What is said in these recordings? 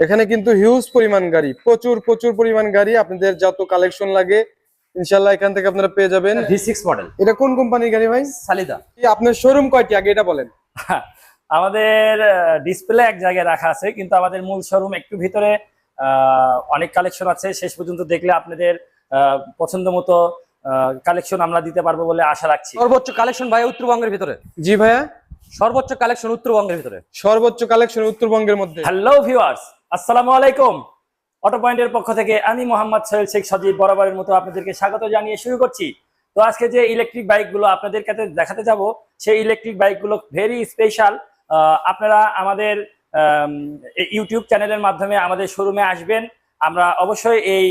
এখানে কিন্তু হিউজ পরিমাণ গাড়ি প্রচুর প্রচুর পরিমাণ গাড়ি আপনাদের যত কালেকশন লাগে ইনশাল্লাহ এখান থেকে আপনারা পেয়ে যাবেন। ভি সিক্স মডেল এটা কোন কোম্পানির গাড়ি ভাই? সালিদা। আপনার শোরুম কয়টি? আগে এটা বলেন। আমাদের ডিসপ্লে এক জায়গায় রাখা আছে কিন্তু আমাদের মূল শোরুম একটু ভিতরে আহ, অনেক কালেকশন আছে। শেষ পর্যন্ত দেখলে আপনাদের আহ, পছন্দ মতো কালেকশন আমরা দিতে পারব বলে আশা রাখছি। সর্বোচ্চ কালেকশন ভাই উত্তরবঙ্গের ভিতরে। জি ভাইয়া? সর্বোচ্চ কালেকশন উত্তরবঙ্গের ভিতরে। সর্বোচ্চ কালেকশন উত্তরবঙ্গের মধ্যে। হ্যালো ভিউয়ার্স আসসালামু আলাইকুম। অটো পয়েন্টের পক্ষ থেকে আমি মোহাম্মদ সোহেল শেখ সজীব বরাবরের মতো আপনাদেরকে স্বাগত জানিয়ে শুরু করছি। তো আজকে যে ইলেকট্রিক বাইকগুলো আপনাদের কাছে দেখাতে যাব সেই ইলেকট্রিক বাইকগুলো ভেরি স্পেশাল আপনারা আমাদের ইউটিউব চ্যানেলের মাধ্যমে আমাদের শোরুমে আসবেন। আমরা অবশ্যই এই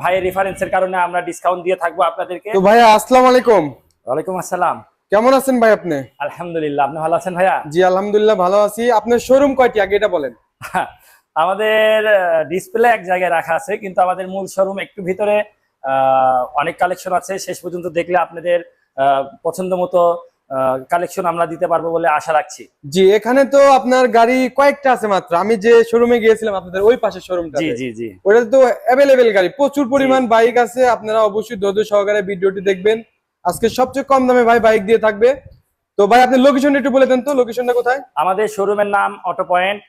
ভাইয়ের রেফারেন্সের কারণে আমরা ডিসকাউন্ট দিয়ে থাকব আপনাদেরকে। তো ভাইয়া আসসালামু আলাইকুম। ওয়ালাইকুম আসসালাম। কেমন আছেন ভাই আপনি? আলহামদুলিল্লাহ আপনি ভালো আছেন ভাইয়া? জি আলহামদুলিল্লাহ ভালো আছি। আপনার শোরুম কয়টি? আগে এটা বলেন। আমাদের ডিসপ্লে এক জায়গায় রাখা আছে কিন্তু আমাদের মূল শোরুম একটু ভিতরে অনেক কালেকশন আছে। শেষ পর্যন্ত দেখলে আপনাদের পছন্দ মতো কালেকশন আমরা দিতে পারব বলে আশা রাখছি। জি এখানে তো আপনার গাড়ি কয়েকটা আছে মাত্র। আমি যে শোরুমে গিয়েছিলাম আপনাদের ওই পাশের শোরুমটা জি জি জি। ওটা তো অ্যাভেলেবেল গাড়ি। প্রচুর পরিমাণ বাইক আছে। আপনারা অবশ্যই ধৈর্য সহকারে ভিডিওটি দেখবেন। আজকে সবচেয়ে কম দামে ভাই বাইক দিয়ে থাকবে। তো ভাই আপনি লোকেশন একটু বলে দেন তো। লোকেশনটা কোথায়? আমাদের শোরুমের নাম auto point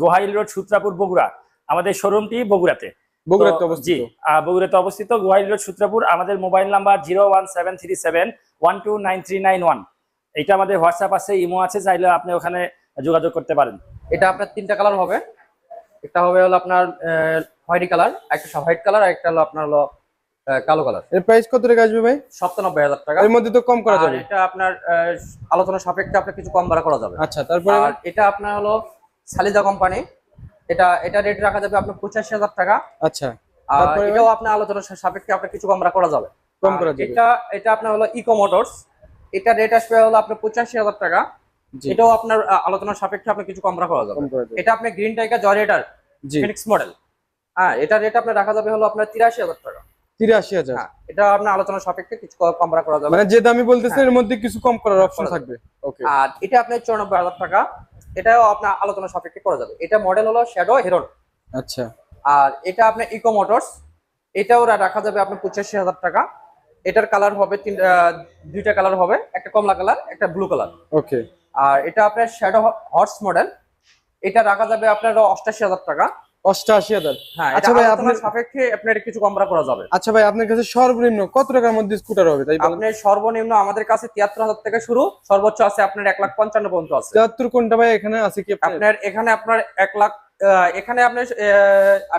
Gohail road Sutrapur Bogura. আমাদের শোরুমটি বগুড়াতে। বগুড়াতে জি আহ, বগুড়াতে অবস্থিত গোহাইল রোড সূত্রাপুর। আমাদের mobile number zero one seven three seven one two nine three nine one. এটা আমাদের হোয়াটসঅ্যাপ আছে ইমো আছে চাইলে আপনি ওখানে যোগাযোগ করতে পারেন। এটা আপনার তিনটা কালার হবে। একটা হবে হলো আপনার হোয়াইট কালার একটা হোয়াইট কালার আর একটা হলো আপনার হলো কালো কালার। এর প্রাইস কত টাকা আসবে ভাই? সপ্তানব্বই হাজার টাকা। এর মধ্যে তো কম করা যাবে। এটা আপনার আহ, আলোচনা সাপেক্ষে আপনার কিছু কম ভাড়া করা যাবে। আচ্ছা তারপরে? আর এটা আপনার হলো সালিদা কোম্পানি। এটা এটা রেট রাখা যাবে আপনার পঁচাশি হাজার টাকা। আচ্ছা। আর এটাও আপনার আলোচনা সাপেক্ষে আপনার কিছু কম করা যাবে। কম করা যাবে। এটা এটা আপনার হলো ইকো মোটরস এটা রেট আসবে হলো আপনার পঁচাশি হাজার টাকা। এটাও আপনার আলোচনার সাপেক্ষে আপনার কিছু কম করা যাবে। এটা আপনার গ্রিন টাইগার জয়রেটার জি। ফিনিক্স মডেল হ্যাঁ এটা রেট আপনার রাখা যাবে হলো আপনার তিরাশি হাজার টাকা। তিরাশি হাজার। হ্যাঁ এটা আপনার আলোচনার সাপেক্ষে কিছু কম করা যাবে। মানে যে দামি বলতেছেন হ্যাঁ। এর মধ্যে কিছু কম করার অপশন থাকবে। ওকে আর এটা আপনার চৌরানব্বই হাজার টাকা। এটাও আপনার আলোচনা সাপেক্ষে করা যাবে। এটা মডেল হলো শ্যাডো হেরন আচ্ছা। আর এটা আপনার ইকো মোটরস এটাও রাখা যাবে আপনার পঁচাশি হাজার টাকা। এটার কালার হবে তিন দুইটা কালার হবে। একটা কমলা কালার একটা ব্লু কালার ওকে। আর এটা আপনার শ্যাডো হর্স মডেল এটা রাখা যাবে আপনার অষ্টাশি হাজার টাকা। অষ্টআশি হাজার। হ্যাঁ আচ্ছা ভাই, ভাই আপনি- আপনার সাপেক্ষে আপনার কিছু কমরা করা যাবে। আচ্ছা ভাই আপনার কাছে সর্বনিম্ন কত টাকার মধ্যে স্কুটার হবে? তাই আপনার সর্বনিম্ন আমাদের কাছে তিয়াত্তর হাজার থেকে শুরু সর্বোচ্চ আছে আপনার এক লাখ পঞ্চান্ন পর্যন্ত আছে। তিয়াত্তর কোনটা ভাই? এখানে আছে কি আপনার? এখানে আপনার এক লাখ এখানে আপনার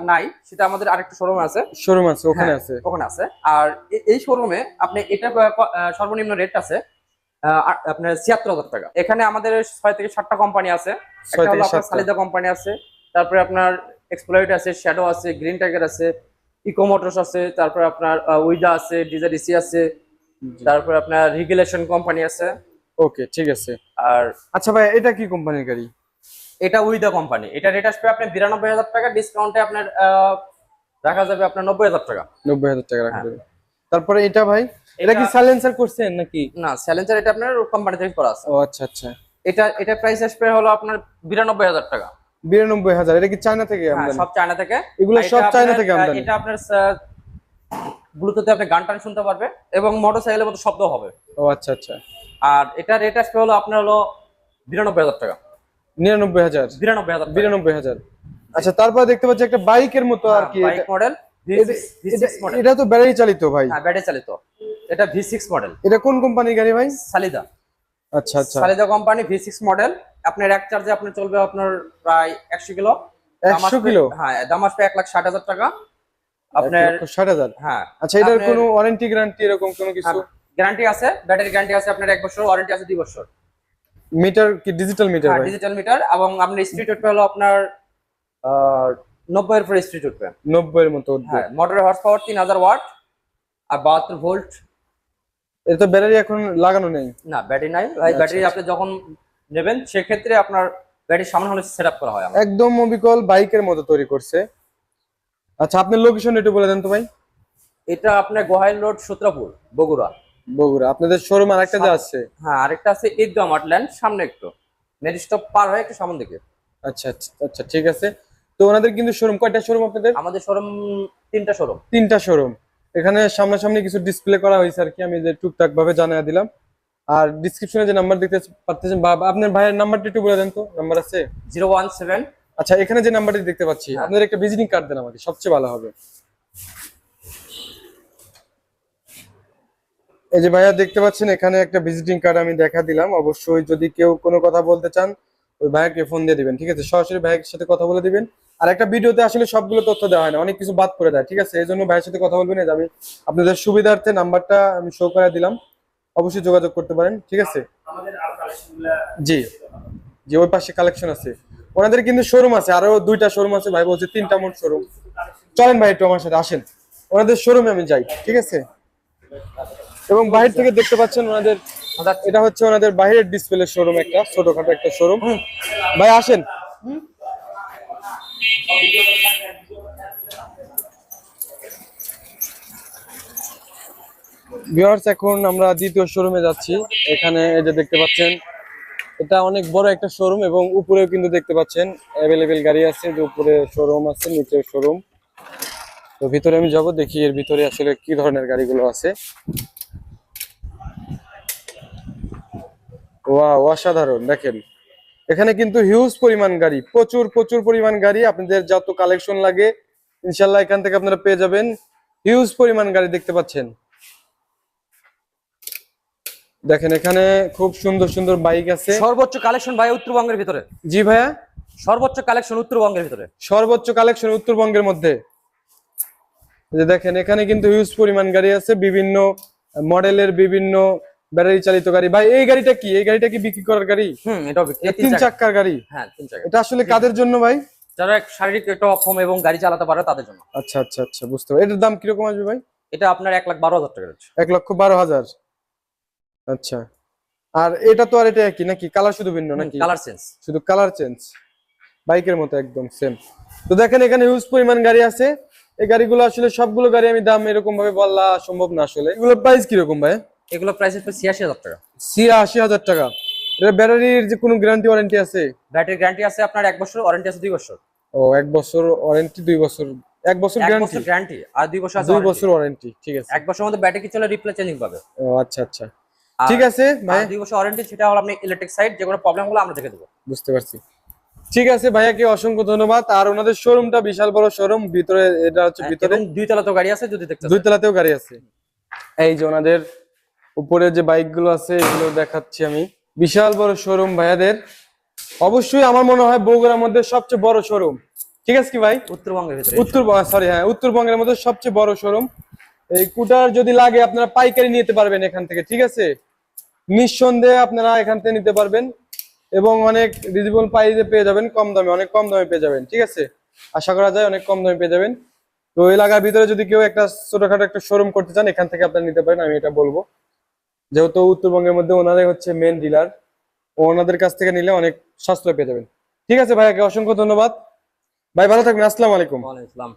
নাই সেটা আমাদের আরেকটা শোরুম আছে। শোরুম আছে ওখানে হ্যাঁ, আছে। ওখানে আছে। আর এই শোরুমে আপনি এটা সর্বনিম্ন রেট আছে আপনার ছিয়াত্তর হাজার টাকা। এখানে আমাদের ছয় থেকে সাতটা কোম্পানি আছে। একটা হলো আপনার সালিদা কোম্পানি আছে তারপরে আপনার এক্সপ্লয়েট আছে শ্যাডো আছে গ্রিন টাইগার আছে ইকো মোটরস আছে তারপরে আপনার উইডা আছে ডিজাডিসি আছে তারপরে আপনার রেগুলেশন কোম্পানি আছে। ওকে ঠিক আছে। আর আচ্ছা ভাই এটা কি কোম্পানির গাড়ি? এটা উইদা কোম্পানি এটা রেট আসবে আপনার বিরানব্বই হাজার টাকা ডিসকাউন্টে আপনার রাখা যাবে আপনার নব্বই হাজার টাকা। নব্বই হাজার টাকা রাখা হ্যাঁ। যাবে। তারপরে এটা ভাই এটা কি সাইলেন্সার করছেন নাকি? না চ্যালেঞ্জার এটা আপনার কোম্পানি থেকে করা আছে। ও আচ্ছা আচ্ছা। এটা এটা প্রাইস আসবে হলো আপনার বিরানব্বই হাজার টাকা। বিরানব্বই হাজার। এটা কি চায়না থেকে হ্যাঁ, সব চায়না থেকে। এগুলো সব চায়না থেকে আমদানি। এটা আপনার ব্লুটুথে আপনি গান টান শুনতে পারবে এবং মোটরসাইকেলের মতো শব্দ হবে। ও আচ্ছা আচ্ছা। আর এটা রেট আসবে হলো আপনার হলো বিরানব্বই হাজার টাকা। নিরানব্বই হাজার। বিরানব্বই হাজার বিরানব্বই হাজার। আচ্ছা তারপর দেখতে পাচ্ছি একটা বাইকের মতো আর কি বাইক মডেল এটা তো ব্যাটারি চালিত ভাই। হ্যাঁ ব্যাটারি চালিত। এটা ভি সিক্স মডেল এটা কোন কোম্পানির গাড়ি ভাই? সালিদা। আচ্ছা আচ্ছা। সালিদা কোম্পানি ভি সিক্স মডেল আপনার এক চার্জে আপনার চলবে আপনার প্রায় একশো কিলো। একশো কিলো? হ্যাঁ দাম আসবে এক লাখ ষাট হাজার টাকা। আপনার ষাট হাজার? হ্যাঁ। আচ্ছা এটার কোনো ওয়ারেন্টি গ্যারান্টি এরকম কোনো কিছু? গ্যারান্টি আছে ব্যাটারি গ্যারান্টি আছে আপনার এক বছর ওয়ারেন্টি আছে দুই বছর। মিটার কি ডিজিটাল মিটার ভাই? ডিজিটাল মিটার এবং আপনার স্ট্রিট উঠবে হলো আপনার নব্বই এর পরে স্ট্রিট উঠবে। নব্বই এর মতো হ্যাঁ মোটরের হর্স পাওয়ার তিন হাজার ওয়াট আর বাহাত্তর ভোল্ট এটা তো ব্যাটারি এখন লাগানো নেই। না ব্যাটারি নাই। আচ্ছা, ব্যাটারি আচ্ছা। আপনি যখন নেবেন সেক্ষেত্রে আপনার ব্যাটারি সামনে হলে সেট আপ করা হয় একদম অবিকল বাইকের মতো তৈরি করছে। আচ্ছা আপনার লোকেশন একটু বলে দেন তো ভাই। এটা আপনার গোহাইল রোড সূত্রপুর বগুড়া। বগুড়া আপনাদের শোরুম আর একটা যে আছে? হ্যাঁ আরেকটা আছে ঈদগাহ মাটল্যান্ড সামনে একটু। মেরি স্টপ পার হয়ে একটু সামন দিকে। আচ্ছা আচ্ছা আচ্ছা ঠিক আছে। তো ওনাদের কিন্তু শোরুম কয়টা শোরুম আপনাদের? আমাদের শোরুম তিনটা শোরুম তিনটা শোরুম এখানে সামনাসামনি কিছু ডিসপ্লে করা হয়েছে আর কি আমি যে টুকটাক ভাবে জানিয়ে দিলাম। আর ডিসক্রিপশনে যে নাম্বার দেখতে পারতেছেন বা আপনার ভাইয়ের নাম্বারটা একটু বলে দেন তো নাম্বার আছে? Zero one seven. আচ্ছা এখানে যে নাম্বারটি দেখতে পাচ্ছি হ্যাঁ। আপনাদের একটা ভিজিটিং কার্ড দেন আমাকে সবচেয়ে ভালো হবে। এই যে ভাইয়া দেখতে পাচ্ছেন এখানে একটা ভিজিটিং কার্ড আমি দেখা দিলাম। অবশ্যই যদি কেউ কোনো কথা বলতে চান ওই ভাইয়াকে ফোন দিয়ে দিবেন ঠিক আছে? সরাসরি ভাইয়ের সাথে কথা বলে দিবেন। আর একটা ভিডিওতে আসলে সবগুলো তথ্য দেওয়া হয় না অনেক কিছু বাদ করে দেয় ঠিক আছে? এই জন্য ভাইয়ের সাথে কথা বলবেন আমি আপনাদের সুবিধার্থে নাম্বারটা আমি শো করে দিলাম। অবশ্যই যোগাযোগ করতে পারেন ঠিক আছে? জি। জি ওই পাশে কালেকশন আছে। ওনাদের কিন্তু শোরুম আছে আরও দুইটা শোরুম আছে ভাই বলছে তিনটা মোট শোরুম চলেন ভাই একটু আমার সাথে আসেন। ওনাদের শোরুমে আমি যাই ঠিক আছে? এবং বাহির থেকে দেখতে পাচ্ছেন ওনাদের এটা হচ্ছে ওনাদের বাইরের ডিসপ্লে শোরুম একটা ছোটখাটো একটা শোরুম ভাই আসেন। ভিউয়ার্স এখন আমরা দ্বিতীয় শোরুমে যাচ্ছি। এখানে এই যে দেখতে পাচ্ছেন, এটা অনেক বড় একটা শোরুম এবং উপরেও কিন্তু দেখতে পাচ্ছেন অ্যাভেলেবেল গাড়ি আছে, যে উপরে শোরুম আছে নিচে শোরুম তো ভিতরে আমি যাব, দেখি এর ভিতরে আসলে কি ধরনের গাড়িগুলো আছে। ওয়াও অসাধারণ, দেখেন। এখানে কিন্তু হিউজ পরিমাণ গাড়ি, প্রচুর প্রচুর পরিমাণ গাড়ি, আপনাদের যত কালেকশন লাগে ইনশাল্লাহ এখান থেকে আপনারা পেয়ে যাবেন। হিউজ পরিমাণ গাড়ি দেখতে পাচ্ছেন। দেখেন এখানে খুব সুন্দর সুন্দর বাইক আছে। সর্বোচ্চ কালেকশন ভাই উত্তরবঙ্গের ভিতরে। জি ভাইয়া? সর্বোচ্চ কালেকশন উত্তরবঙ্গের ভিতরে। সর্বোচ্চ কালেকশন উত্তরবঙ্গের মধ্যে। যে দেখেন এখানে কিন্তু হিউজ পরিমাণ গাড়ি আছে বিভিন্ন মডেলের বিভিন্ন ব্যাটারি চালিত গাড়ি। ভাই এই গাড়িটা কি? এই গাড়িটা কি বিক্রি করার গাড়ি? হুম এটা তিন চাক্কার গাড়ি? হ্যাঁ তিন চাকা এটা আসলে কাদের জন্য ভাই? যারা শারীরিক একটু অক্ষম এবং গাড়ি চালাতে পারে তাদের জন্য। আচ্ছা আচ্ছা আচ্ছা বুঝতে পারি এটার দাম কীরকম আসবে ভাই? এটা আপনার এক লাখ বারো হাজার টাকা এক লক্ষ বারো হাজার। আচ্ছা। আর এটা তো আর এটা একই নাকি? কালার শুধু ভিন্ন নাকি? কালার চেঞ্জ শুধু কালার চেঞ্জ বাইকের মতো একদম সেম তো দেখেন এখানে হিউজ পরিমাণ গাড়ি আছে। এই গাড়িগুলো আসলে সবগুলো গাড়ি আমি দাম এরকম ভাবে বলা সম্ভব না আসলে। এগুলোর প্রাইস কীরকম ভাই? এগুলো প্রাইস হচ্ছে ছিয়াশি হাজার টাকা। ছিয়াশি হাজার টাকা। এটা ব্যাটারির যে কোনো গ্যারান্টি ওয়ারেন্টি আছে? ব্যাটারি গ্যারান্টি আছে আপনার এক বছর ওয়ারেন্টি আছে দুই বছর। ও এক বছর ওয়ারেন্টি দুই বছর এক বছর গ্যারান্টি গ্যারান্টি আর দুই বছর আছে দুই বছর ওয়ারেন্টি ঠিক আছে। এক বছর মধ্যে ব্যাটারি চলে রিপ্লে চেঞ্জিং পাবে? ও আচ্ছা আচ্ছা। ঠিক আছে ভাই। দুই বছর ওয়ারেন্টি সেটা হলো আপনি ইলেকট্রিক সাইড যে কোনো প্রবলেম হলো আমরা দেখে দেবো। বুঝতে পারছি। ঠিক আছে ভাইয়াকে অসংখ্য ধন্যবাদ। আর ওনাদের শোরুমটা বিশাল বড় শোরুম ভিতরে এটা হচ্ছে ভিতরে। এবং দুই তলা তো গাড়ি আছে যদি দেখতে। দুই তলাতেও গাড়ি আছে। এই যে ওনাদের উপরে যে বাইকগুলো আছে এগুলো দেখাচ্ছি আমি। বিশাল বড় শোরুম ভাইয়াদের। অবশ্যই আমার মনে হয় বগুড়ার মধ্যে সবচেয়ে বড় শোরুম ঠিক আছে কি ভাই? উত্তরবঙ্গের ভিতরে। উত্তর সরি হ্যাঁ উত্তরবঙ্গের মধ্যে সবচেয়ে বড় শোরুম এই কুটার যদি লাগে, আপনারা পাইকারি নিতে পারবেন এখান থেকে, ঠিক আছে? নিঃসন্দেহে আপনারা এখান থেকে নিতে পারবেন এবং অনেক রিজনেবল প্রাইসে পেয়ে যাবেন, কম দামে, অনেক কম দামে পেয়ে যাবেন, ঠিক আছে? আশা করা যায় অনেক কম দামে পেয়ে যাবেন। তো এলাকার ভিতরে যদি কেউ একটা ছোটখাটো একটা শোরুম করতে চান, এখান থেকে আপনারা নিতে পারেন, আমি এটা বলব। যেহেতু উত্তরবঙ্গের মধ্যে ওনারাই হচ্ছে মেন ডিলার ওনাদের কাছ থেকে নিলে অনেক সাশ্রয় পেয়ে যাবেন। ঠিক আছে ভাইয়াকে অসংখ্য ধন্যবাদ। ভাই, ভালো থাকবেন, আসসালামু আলাইকুম। ওয়ালাইকুম আসসালাম।